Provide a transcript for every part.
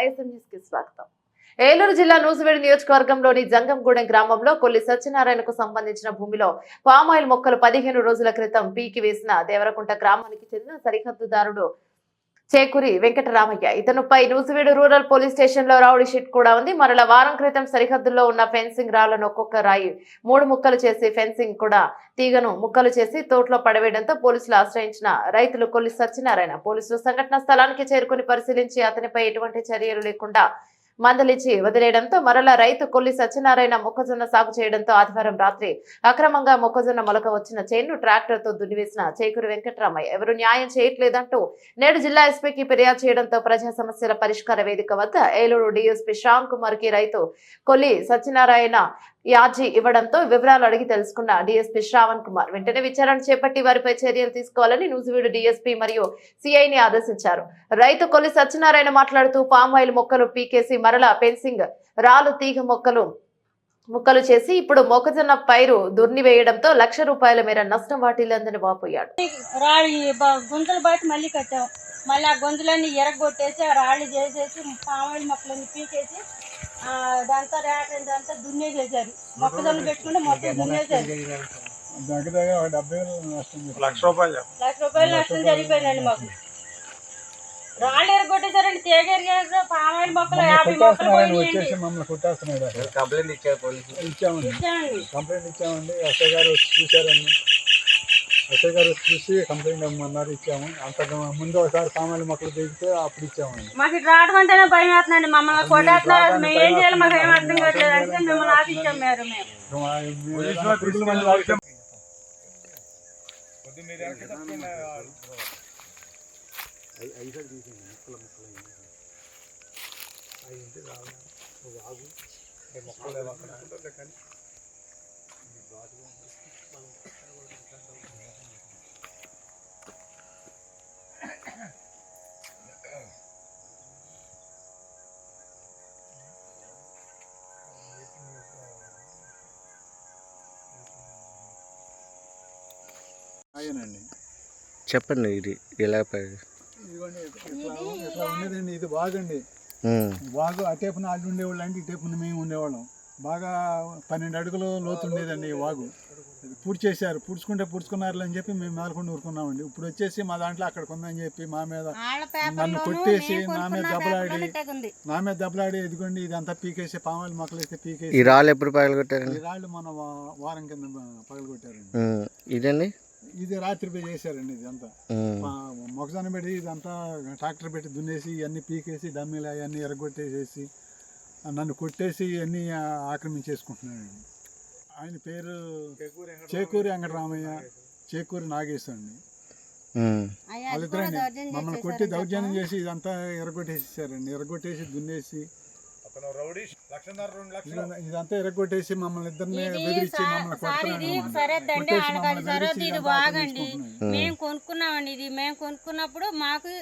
YSM న్యూస్కి స్వాగతం. ఏలూరు జిల్లా నూజివేడి నియోజకవర్గంలోని జంగంగూడెం గ్రామంలో కొల్లి సత్యనారాయణకు సంబంధించిన భూమిలో పామాయిల్ మొక్కలు పదిహేను రోజుల క్రితం పీకి వేసిన దేవరకుంట గ్రామానికి చెందిన సరిహద్దుదారుడు చేకూరి వెంకటరామయ్య. ఇతనుపై నూసివేడు రూరల్ పోలీస్ స్టేషన్లో రౌడీ షీట్ కూడా ఉంది. మరల వారం క్రితం సరిహద్దుల్లో ఉన్న ఫెన్సింగ్ రాళ్ళను ఒక్కొక్క రాయి మూడు ముక్కలు చేసి ఫెన్సింగ్ కూడా తీగను ముక్కలు చేసి తోటలో పడవేయడంతో పోలీసులు ఆశ్రయించిన రైతులు కొల్లి సత్యనారాయణ. పోలీసులు సంఘటన స్థలానికి చేరుకుని పరిశీలించి అతనిపై ఎటువంటి చర్యలు లేకుండా మందలించి వదిలేయడంతో మరలా రైతు కొల్లి సత్యనారాయణ మొక్కజొన్న సాగు చేయడంతో ఆదివారం రాత్రి అక్రమంగా మొక్కజొన్న మొలక వచ్చిన చైన్ను ట్రాక్టర్తో దున్నివేసిన చేకూరు వెంకటరామయ్య. ఎవరు న్యాయం చేయట్లేదంటూ నేడు జిల్లా ఎస్పీకి ఫిర్యాదు చేయడంతో ప్రజా సమస్యల పరిష్కార వేదిక వద్ద ఏలూరు డిఎస్పీ శ్యామ్ కుమార్కి రైతు కొల్లి సత్యనారాయణ యాజీ ఇవ్వడంతో వివరాలు అడిగి తెలుసుకున్న డీఎస్పీ శ్రావణ్ కుమార్. వెంటనే విచారణ చేపట్టి వారిపై చర్యలు తీసుకోవాలని నూజివీడు డీఎస్పీ మరియు సిఐని ఆదేశించారు. రైతు కొలి సత్యనారాయణ మాట్లాడుతూ పామాయిల్ మొక్కలు పీకేసి మరలా పెన్సింగ్ రాలు తీగ మొక్కలు ముక్కలు చేసి ఇప్పుడు మొక్కజొన్న పైరు దుర్ని వేయడంతో లక్ష రూపాయల మేర నష్టం వాటిల్లందని వాపోయాడు. రాళ్ళు ఈ గుంతలు మళ్ళీ కట్టాం. మళ్ళీ ఆ గుంతలన్నీ ఎరగొట్టేసి ఆ రాళ్ళు చేసేసి పామాయిల్ మొక్కలన్నీ పీకేసి దాంతో రేట దాంతో దున్నేసేసారు మొక్కజొన్న పెట్టుకుంటే మొత్తం దున్నేసారు దగ్గర దగ్గర డెబ్బై. లక్ష రూపాయలు. లక్ష రూపాయలు నష్టం జరిగిపోయిందండి మాకు. రాళ్ళు ఎరగొట్టేసారండి తీగ ఎరిగారు పామాయిల్ మొక్కలు యాభై మొక్కలు వచ్చేసి మమ్మల్ని కొట్టేస్తున్నాడు. కంప్లైంట్ ఇచ్చారు పోలీసులు. ఇచ్చామండి. ఇచ్చామండి. కంప్లైంట్ ఇచ్చామండి. ఎస్ఐ గారు వచ్చి చూశారండి. ఎస్ఐ గారు వచ్చి చూసి కంప్లైంట్ ఇవ్వమన్నారు ఇచ్చాము అంతకు ముందు ఒకసారి సామాన్లు మొక్కలు దిగితే అప్పుడు ఇచ్చామండి మాకు ఇటు రావడం అంటేనే భయం వేస్తుందండి. మమ్మల్ని కొట్టేస్తున్నారు మేము ఏం చేయాలి? మాకు ఏం అర్థం కావట్లేదు. అంటే మిమ్మల్ని ఆశించాం మీరు మేము. మా- మీరు అయ్యానండి చెప్పండి ఇది ఎలా ఇట్లా ఉండేదండి ఇది బాగండి. బాగా అటేపున వాళ్ళు ఉండేవాళ్ళు అంటే ఇటేపున మేము ఉండేవాళ్ళం. బాగా పన్నెండు అడుగులు లోతు ఉండేదండి ఈ వాగు. పూడ్చి చేశారు పూడ్చుకుంటే పూడ్చుకున్నారు అని చెప్పి మేము మేలకుండా ఊరుకున్నామండి. ఇప్పుడు వచ్చేసి మా దాంట్లో అక్కడికి ఉందని చెప్పి మా మీద నన్ను కొట్టేసి నా మీద దెబ్బలాడి. నా మీద దెబ్బలాడి ఇదిగోండి ఇదంతా పీకేసి పామాయిల్ మొక్కలు వేస్తే ఈ పీకేసి రాళ్ళు ఎప్పుడు పగలగొట్టారండి? ఈ రాళ్ళు మన వారం కింద పగలగొట్టారండి. ఇదండి? ఇది రాత్రి పోయి చేశారండి ఇదంతా. ఉమ్, మా మొక్కజొన్న పెట్టి ఇదంతా ట్రాక్టర్ పెట్టి దున్నేసి ఇవన్నీ పీకేసి డమ్మీలు అవన్నీ ఎరగొట్టేసేసి నన్ను కొట్టేసి ఇవన్నీ ఆక్రమించేసుకుంటున్నాడు ఆయన పేరు చేకూరి వెంకటరామయ్య చేకూరి నాగేశ్వర అండి. వాళ్ళిద్దరండి మమ్మల్ని కొట్టి దౌర్జన్యం. చేసి ఇదంతా ఎరగొట్టేసేసారండి. ఎరగొట్టేసి దున్నేసి ఇదంతా- ఇదంతా ఎరగొట్టేసి మమ్మల్ని ఇద్దరిని ఇది బెదిరించి మమ్మల్ని సార్ ఇది కొడుతున్నాడు సరద్దు ఇది బాగండి. మేము కొనుక్కున్నామండి ఇది. మేము కొనుక్కున్నప్పుడు మాకు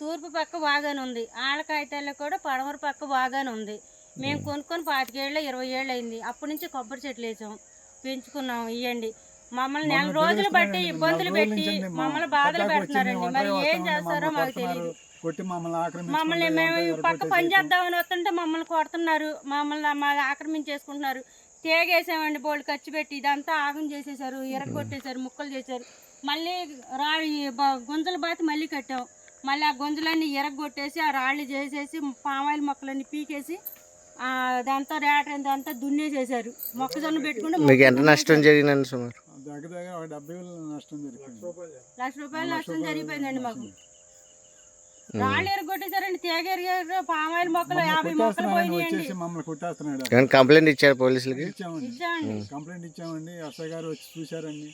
తూర్పు పక్క బాగానే ఉంది. ఆళ్ళకాయతాల్లో కూడా పడమర పక్క బాగానే ఉంది. మేము కొనుక్కొని పాతికేళ్ళు ఇరవై ఏళ్ళు అయింది. అప్పటి నుంచి కొబ్బరి చెట్లు వేసాం. పెంచుకున్నాం. ఇవ్వండి మమ్మల్ని నెల రోజులు బట్టి. ఇబ్బందులు పెట్టి మమ్మల్ని బాధలు పెడుతున్నారండి. మరి ఏం చేస్తారో మాకు. తెలియదు కొట్టి మమ్మల్ని మమ్మల్ని మేము పక్క పని చేద్దామని వస్తుంటే మమ్మల్ని కొడుతున్నారు. మమ్మల్ని మా ఆక్రమించేసుకుంటున్నారు. తేగేసామండి బోళ్ళు ఖర్చు పెట్టి ఇదంతా ఆగం చేసేసారు ఎరగొట్టేశారు ముక్కలు చేశారు. మళ్ళీ రాళ్ళు గుంజలు బాతి మళ్ళీ కట్టాం. మళ్ళీ ఆ గుంజలన్నీ ఎరగొట్టేసి ఆ రాళ్ళు చేసేసి పామాయిల్ మొక్కలన్నీ పీకేసి ఆ, దాంతో రేట దాంతో దున్నేసేసారు మొక్కజొన్న పెట్టుకుంటే మీకు ఎంత నష్టం జరిగిందండి సుమారు? దగ్గర దగ్గర ఒక డెబ్బై వేలు నష్టం జరిగింది. లక్ష రూపాయలు నష్టం జరిగిపోయిందండి మాకు. రాళ్ళు ఎరగొట్టేశారండి. తేగ ఎరిగారు. పామాయిల్ మొక్కలు యాభై మొక్కలు కొట్టేస్తున్నాడని పోయినాయండి. వచ్చేసి మమ్మల్ని కొట్టేస్తున్నాడు. ఏమైనా కంప్లైంట్ ఇచ్చారు పోలీసులకి? ఇచ్చామండి. ఇచ్చామండి. కంప్లైంట్ ఇచ్చామండి. ఎస్ఐ గారు వచ్చి చూశారండి.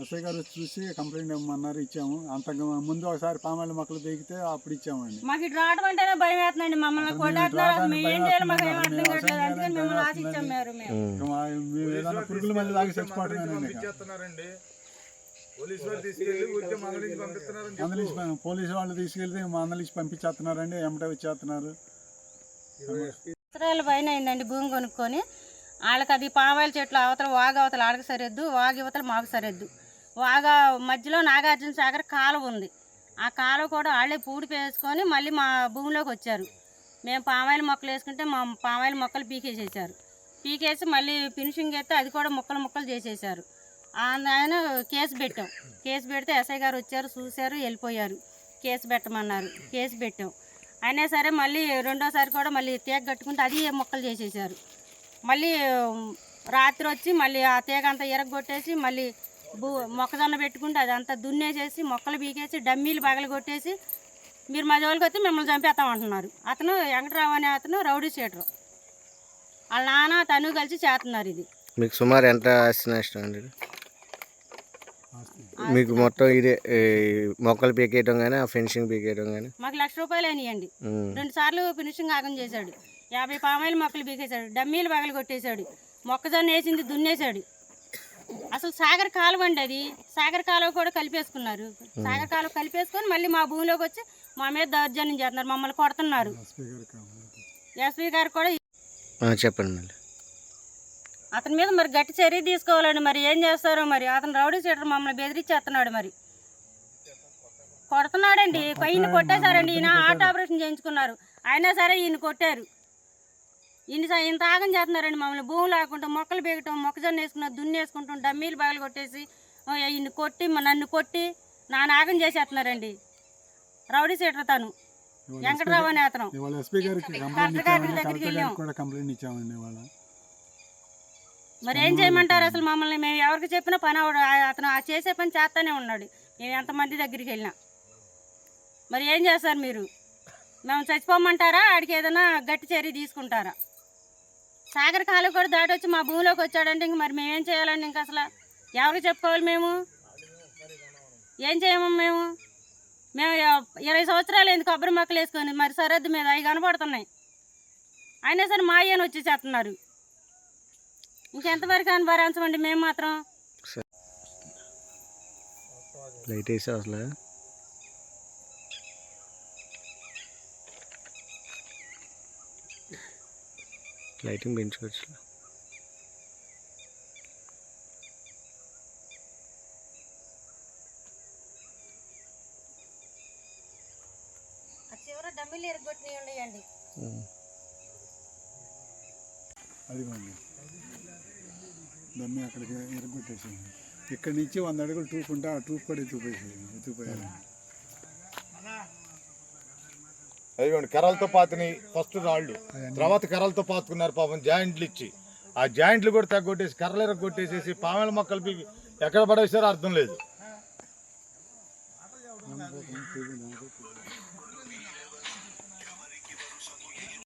ఎస్ఐ గారు వచ్చి చూసి కంప్లైంట్ ఇవ్వమన్నారు ఇచ్చాము. అంతకు ముందు ఒకసారి పామాయిల మొక్కలు దిగితే అప్పుడు ఇచ్చామండి. మాకు ఇటు రావడం అంటేనే భయం వేస్తుందండి. మమ్మల్ని కొట్టేస్తున్నారు. మేము మేము ఏం రావడానికి చేయాలి మాకు ఏం భయం అర్థం వేస్తుంది. కావట్లేదు. అందుకని మేము మిమ్మల్ని రావడానికి ఆశించాం మీరు మేము. ఉమ్, ఇంకా మా- మేము ఏదైనా పురుగుల మంది దాకా చచ్చిపోవటమేనండి ఇక. ఇచ్చేస్తున్నారండి మందలించి పోలీసు వాళ్ళు తీసుకెళ్తే మందలించి పంపించేస్తున్నారండి ఎమ్మటే వచ్చేస్తున్నారు. సంవత్సరాల పైన అయిందండి భూమి కొనుక్కొని. వాళ్ళకి అది పామాయిల చెట్లు అవతల వాగు అవతల ఆడక సరిద్దు వాగు అవతల మాకు సరిద్దు. వాగా మధ్యలో నాగార్జున సాగర్ కాలువ ఉంది. ఆ కాలువ కూడా వాళ్ళే పూడి వేసుకొని మళ్ళీ మా భూమిలోకి వచ్చారు. మేము పామాయిల మొక్కలు వేసుకుంటే మా పామాయిల మొక్కలు పీకేసేసారు పీకేసి మళ్ళీ ఫినిషింగ్ అయితే అది కూడా ముక్కలు ముక్కలు చేసేసారు ఆయన కేసు పెట్టాం. కేసు పెడితే ఎస్ఐ గారు వచ్చారు చూశారు వెళ్ళిపోయారు. కేసు పెట్టమన్నారు. కేసు పెట్టాం. అయినా సరే మళ్ళీ రెండోసారి కూడా మళ్ళీ తీగ కట్టుకుంటే అది మొక్కలు చేసేసారు. మళ్ళీ రాత్రి వచ్చి మళ్ళీ ఆ తీగ అంతా ఎరగొట్టేసి మళ్ళీ భూ మొక్కజొన్న పెట్టుకుంటే అదంతా దున్నేసేసి మొక్కలు పీకేసి డమ్మీలు పగలు కొట్టేసి మీరు మా జోలికి వస్తే మిమ్మల్ని చంపేస్తామంటున్నారు అతను వెంకటరావు అనే అతను రౌడీ షీటరు. వాళ్ళ నాన్న తను కలిసి చేస్తున్నారు ఇది. మీకు సుమారు ఎంత ఆస్తి నష్టం అండి? మీకు మొత్తం ఇదే మొక్కలు పీకేయడం కానీ ఆ ఫెన్సింగ్ పీకేయడం కానీ మాకు లక్ష రూపాయలు అయినాయండి. రెండు సార్లు ఫినిషింగ్ ఆగం చేశాడు. యాభై పామాయిలు మొక్కలు పీకేశాడు. డమ్మీలు పగలు కొట్టేశాడు. మొక్కజొన్న వేసింది దున్నేశాడు. అసలు సాగర్ కాలువ అండి అది. సాగర్ కాలువ కూడా కలిపేసుకున్నారు. సాగర్ కాలువ కలిపేసుకొని మళ్ళీ మా భూమిలోకి వచ్చి మా మీద దౌర్జన్యం చేస్తున్నారు. మమ్మల్ని కొడుతున్నారు. ఎస్పీ గారు కూడా చెప్పండి మళ్ళీ. అతని మీద మరి గట్టి చర్య తీసుకోవాలండి. మరి ఏం చేస్తారో మరి. అతను రౌడీ సీటర్ మమ్మల్ని బెదిరించేస్తున్నాడు మరి. కొడుతున్నాడండి. ఈయన కొట్టేశారండి. ఈయన హార్ట్ ఆపరేషన్ చేయించుకున్నారు. అయినా సరే ఈయన కొట్టారు. ఈయన ఇంత ఆగం చేస్తున్నారండి మమ్మల్ని. భూమి లేకుండా మొక్కలు బీగటం మొక్కజొన్న వేసుకున్నాం దున్ని వేసుకుంటాం డమ్మీలు బాగలు కొట్టేసి ఆ, ఈయన కొట్టి నన్ను కొట్టి నా నాగం చేసేస్తున్నారండి. రౌడీ సీటర్ తను. వెంకటరావు అనే అతను. కలెక్టర్ ఇచ్చామండి. దగ్గరికి వెళ్ళాం. గారికి కూడా కంప్లైంట్ ఇచ్చామండి ఇవాళ మరి ఏం చేయమంటారు అసలు మమ్మల్ని? మేము ఎవరికి చెప్పినా పని అవడు. అతను ఆ చేసే పని చేస్తానే ఉన్నాడు. మేము ఎంతమంది దగ్గరికి వెళ్ళినా. మరి ఏం చేస్తారు మీరు? మేము చచ్చిపోమంటారా? ఆడికి ఏదైనా గట్టి చర్య తీసుకుంటారా? సాగర్ కాలు కూడా దాటొచ్చి మా భూమిలోకి వచ్చాడంటే ఇంక మరి మేమేం చేయాలండి ఇంక అసలు? ఎవరికి చెప్పుకోవాలి మేము? ఏం చేయము మేము? మేము ఇరవై సంవత్సరాలు ఎందుకు కొబ్బరి మొక్కలు వేసుకొని మరి సరిహద్దు మీద అవి కనపడుతున్నాయి. అయినా సరే మా అయ్యను వచ్చి చేస్తున్నారు ఇంకెంతవరకు అని భరించమండి మేము మాత్రం? లైట్ వేసే అసలు. లైటింగ్ పెంచుకోవచ్చు. చివరి డబ్బులు ఎరగొట్టినవి ఉన్నాయండి. అదిగోండి. దమ్మి అక్కడికి ఎరగొట్టేసింది ఇక్కడి నుంచి వంద అడుగులు టూప్ ఉంటే ఆ టూప్ కూడా ఎత్తుకుపోయేసి ఎత్తుకుపోయారు అదిగోండి కర్రలతో పాతిని ఫస్ట్ రాళ్ళు. తర్వాత కర్రలతో పాతుకున్నారు పాపం జాయింట్లు ఇచ్చి. ఆ జాయింట్లు కూడా తగ్గొట్టేసి కర్రలు ఎరగ కొట్టేసేసి పామెల మొక్కలు పీకి ఎక్కడ పడేసారో అర్థం లేదు.